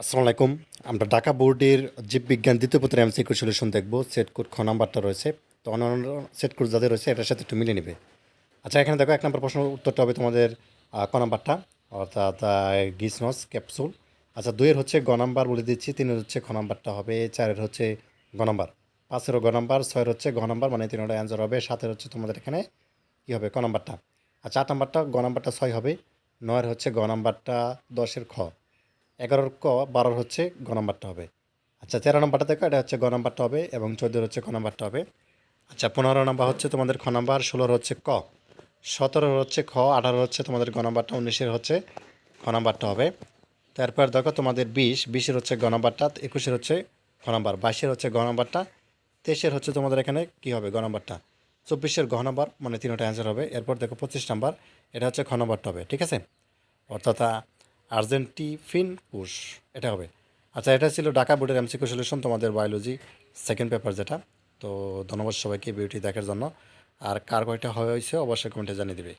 আসসালামু আলাইকুম। আমরা ঢাকা বোর্ডের জীববিজ্ঞান দ্বিতীয় পত্রের এমসিকিউ সলিউশন দেখব। সেট কোড খ নাম্বারটা রয়েছে। তো অন্যান্য সেট কোড যাদের রয়েছে, এটার সাথে একটু মিলে নেবে। আচ্ছা এখানে দেখো, এক নম্বর প্রশ্ন উত্তরটা হবে তোমাদের ক নাম্বারটা, অর্থাৎ গিসনস ক্যাপসুল। আচ্ছা দুইয়ের হচ্ছে গ নাম্বার বলে দিচ্ছি, তিনের হচ্ছে খ নাম্বারটা হবে, চারের হচ্ছে গ নাম্বার। পাঁচেরও গ নাম্বার, ছয়ের হচ্ছে গ নাম্বার মানে তিনটা অ্যান্সার হবে, সাতের হচ্ছে তোমাদের এখানে কী হবে ক নাম্বারটা। আচ্ছা আট নাম্বারটা, গ নাম্বারটা, ছয় হবে, নয়ের হচ্ছে গ নাম্বারটা, দশের খ। এগারোর ক, বারোর হচ্ছে গ নাম্বারটা হবে। আচ্ছা তেরো নাম্বারটা দেখো, এটা হচ্ছে গ নাম্বারটা হবে এবং চোদ্দোর হচ্ছে ক নাম্বারটা হবে। আচ্ছা পনেরো নাম্বার হচ্ছে তোমাদের খ নাম্বার, ষোলোর হচ্ছে ক। সতেরোর হচ্ছে খ, আঠারোর হচ্ছে তোমাদের গ নাম্বারটা, উনিশের হচ্ছে খ নাম্বারটা হবে। তারপর দেখো তোমাদের বিশ, বিশের হচ্ছে গ নাম্বারটা, একুশের হচ্ছে খ নাম্বার, বাইশের হচ্ছে গ নাম্বারটা, তেইশের হচ্ছে তোমাদের এখানে কী হবে গ নাম্বারটা? চব্বিশের গ নাম্বার মানে তিনটা অ্যান্সার হবে। এরপর দেখো পঁচিশ নাম্বার, এটা হচ্ছে খ নাম্বারটা হবে, ঠিক আছে? অর্থাৎ আর্জেন্টিফিন কোষ, এটা হবে। আচ্ছা এটা ছিল ঢাকা বোর্ডের এমসিকিউ সলিউশন, তোমাদের বায়োলজি সেকেন্ড পেপার যেটা। তো ধন্যবাদ সবাইকে বিউটি দেখার জন্য। আর কার কয়টা হয়েছে, অবশ্যই কমেন্টে জানিয়ে দিবে।